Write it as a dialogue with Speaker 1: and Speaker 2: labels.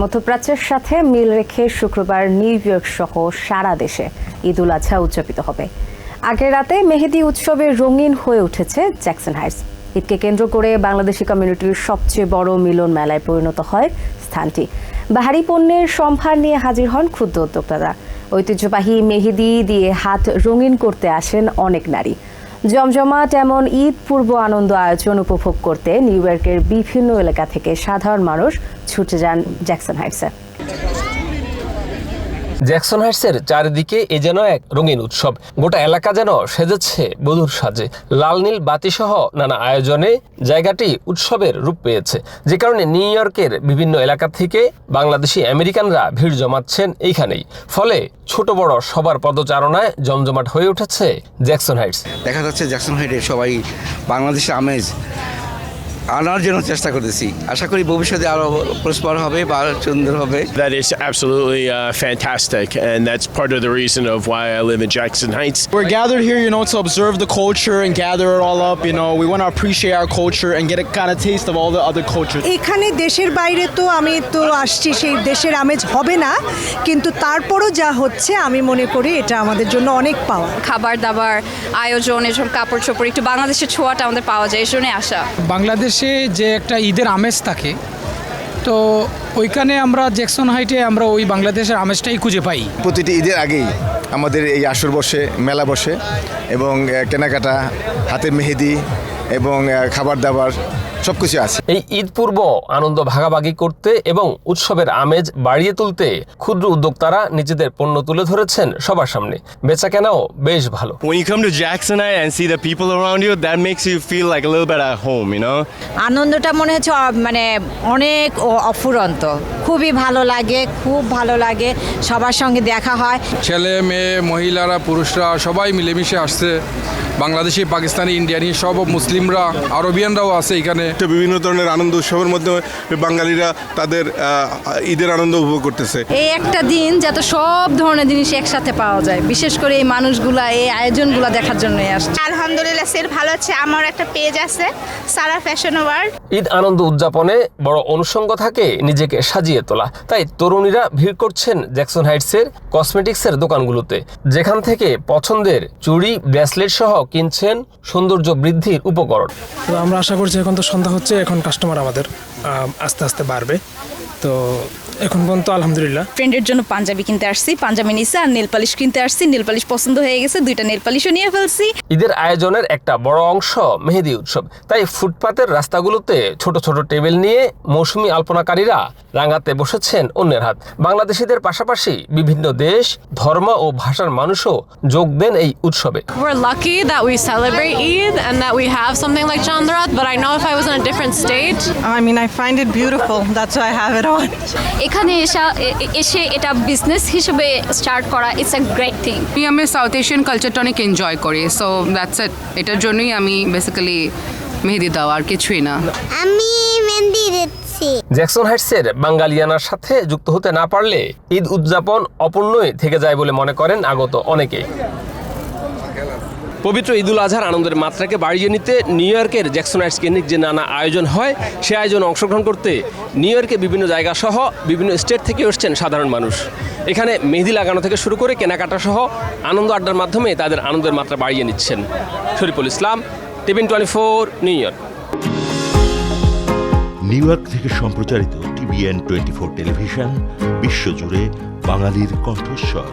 Speaker 1: মধ্যপ্রাচ্যের সাথে মিল রেখে শুক্রবার নিউ ইয়র্ক সহ সারা দেশে ঈদ উল আজহা উদযাপিত হবে। আগের রাতে মেহেদি উৎসবে রঙিন হয়ে উঠেছে জ্যাকসন হাইটস। ঈদকে কেন্দ্র করে বাংলাদেশি কমিউনিটির সবচেয়ে বড় মিলন মেলায় পরিণত হয় স্থানটি। বাহারি পণ্যের সম্ভার নিয়ে হাজির হন ক্ষুদ্র উদ্যোক্তারা। ঐতিহ্যবাহী মেহেদি দিয়ে হাত রঙিন করতে আসেন অনেক নারী। জমজমাট এমন ঈদ পূর্ব আনন্দ আয়োজন উপভোগ করতে নিউ ইয়র্কের বিভিন্ন এলাকা থেকে সাধারণ মানুষ ছুটে যান জ্যাকসন হাইটসে।
Speaker 2: জ্যাকসন হাইটসের চারিদিকে এ যেন এক রঙিন উৎসব। গোটা এলাকা যেন সেজেছে বধুর সাজে। লাল, নীল, বাতিসহ নানা আয়োজনে জায়গাটি উৎসবের রূপ পেয়েছে। যে কারণে নিউ ইয়র্কের বিভিন্ন এলাকা থেকে বাংলাদেশি আমেরিকানরা ভিড় জমাচ্ছেন এইখানেই। ফলে ছোট বড় সবার পদচারণায় জমজমাট হয়ে উঠেছে জ্যাকসন হাইটস।
Speaker 3: দেখা যাচ্ছে জ্যাকসন হাইটে সবাই বাংলাদেশের আমেজ আনার জন্য চেষ্টা করতেছি আশা করি ভবিষ্যতে আরও প্রস্পার হবে বা সুন্দর হবে
Speaker 4: That is absolutely uh, fantastic, and that's part of the reason of why I live in Jackson Heights.
Speaker 5: We're gathered here, you know, to observe the culture and gather it all up. You know, we want to appreciate our culture and get a kind of taste of all the other cultures.
Speaker 6: এখানে দেশের বাইরে তো আমি তো আসছি সেই দেশের আমেজ হবে না কিন্তু তারপরও যা হচ্ছে আমি মনে করি এটা আমাদের জন্য অনেক পাওয়া
Speaker 7: খাবার দাবার আয়োজন এসব কাপড় চোপড় একটু বাংলাদেশের ছোঁয়াটা আমাদের পাওয়া যায় এই জন্যই আসা
Speaker 8: বাংলাদেশে যে একটা ঈদের আমেজ থাকে, তো ওইখানে আমরা জ্যাকসন হাইটে আমরা ওই বাংলাদেশের আমেজটাই খুঁজে পাই।
Speaker 9: প্রতিটি ঈদের আগেই আমাদের এই আসর বসে, মেলা বসে এবং কেনাকাটা, হাতে মেহেদি এবং খাবার দাবার সব কিছু আছে।
Speaker 2: এই ঈদ পূর্ব আনন্দ ভাগাভাগি করতে এবং উৎসবের আমেজ বাড়িয়ে তুলতে ক্ষুদ্র উদ্যোক্তারা নিজেদের পণ্য তুলে ধরেছেন সবার সামনে। বেচা কেনাও বেশ ভালো।
Speaker 10: When you come to Jacksonite and see the people around you, that makes you feel like a little bit at home, you know?
Speaker 11: আনন্দটা মনে হচ্ছে অ- মানে অনেক অফুরন্ত। খুবই ভালো লাগে খুব ভালো লাগে সবার সঙ্গে দেখা হয়।
Speaker 8: ছেলে মেয়ে মহিলারা পুরুষরা সবাই মিলেমিশে আসছে। বাংলাদেশি পাকিস্তানি ইন্ডিয়ানি সব মুসলিমরা আরবিয়ানরাও আছে এখানে।
Speaker 12: বিভিন্ন ধরনের আনন্দ উৎসবের মধ্যে বাঙালিরা তাদের ঈদের আনন্দ উপভোগ করতেছে।
Speaker 7: এই একটা দিন যাতে সব ধরনের জিনিস একসাথে পাওয়া যায় বিশেষ করে এই মানুষগুলা এই আয়োজনগুলা দেখার জন্যই আসছে।
Speaker 13: আলহামদুলিল্লাহ সেল ভালো হচ্ছে আমার একটা পেজ আছে সারা ফ্যাশন ওয়ার্ল্ড
Speaker 2: ঈদ আনন্দ উদযাপনে বড় অনুষঙ্গ থাকে নিজেকে সাজিয়ে তোলা। তাই তরুণীরা ভিড় করছেন জ্যাকসন হাইটসের কসমেটিক্সের দোকানগুলোতে। যেখান থেকে পছন্দের চুড়ি ব্রেসলেট সহ কিনছেন সৌন্দর্য বৃদ্ধির উপকরণ।
Speaker 5: তো আমরা আশা করছি এখন তো সন্ধ্যা হচ্ছে এখন কাস্টমার আমাদের আস্তে আস্তে বাড়বে। তো এখন পর্যন্ত আলহামদুলিল্লাহ।
Speaker 7: ফ্রেন্ডের জন্য পাঞ্জাবি কিনতে আসছি পাঞ্জাবি নিছে আর নেল পালিশ কিনতে আসছি। নেল পালিশ পছন্দ হয়ে গেছে দুইটা নেল পালিশও নিয়ে ফেলছি।
Speaker 2: ঈদের আয়োজনের একটা বড় অংশ মেহেদি উৎসব। তাই ফুটপাতের রাস্তাগুলোতে ছোট ছোট টেবিল নিয়ে মৌসুমি আলপনাকারীরা রাঙাতে বসেছেন অন্যের হাত। বাংলাদেশিদের পাশাপাশি বিভিন্ন দেশ ধর্ম ও ভাষার মানুষও যোগ দেন এই উৎসবে।
Speaker 7: We're lucky that we celebrate Eid and that we have something like Chandrat, but I know if I was in a different state,
Speaker 6: I mean I find it beautiful. That's why I have it on.
Speaker 7: এখানে এসা এসে এটা business হিসেবে start করা it's a great thing
Speaker 11: আমি আমি south Asian কালচারটা অনেক এনজয় করি সো দ্যাটস ইট এটার জন্যই আমি বেসিক্যালি মেহেদি দেওয়া আর কিছুই না।
Speaker 13: আমি মেহেন্দি দিচ্ছি।
Speaker 2: জ্যাকসন হাইটসের বাঙালিয়ানার সাথে যুক্ত হতে না পারলে ঈদ উদযাপন অপূর্ণই থেকে যায় বলে মনে করেন আগত অনেকে পবিত্র ঈদুল আজহার আনন্দের মাত্রাকে বাড়িয়ে নিতে নিউ ইয়র্কের জ্যাকসন হাইটস কেন্দ্রিক যে নানা আয়োজন হয়, সে আয়োজনে অংশগ্রহণ করতে নিউ ইয়র্কে বিভিন্ন জায়গা সহ বিভিন্ন স্টেট থেকে এসছেন সাধারণ মানুষ। এখানে মেহেদি লাগানো থেকে শুরু করে কেনাকাটা সহ আনন্দ আড্ডার মাধ্যমে তাদের আনন্দের মাত্রা বাড়িয়ে নিচ্ছেন Shariful Islam, TVN twenty four, New York.
Speaker 14: New York থেকে সম্প্রচারিত টিভিএন টোয়েন্টি ফোর টেলিভিশন, বিশ্বজুড়ে বাঙালির কণ্ঠস্বর।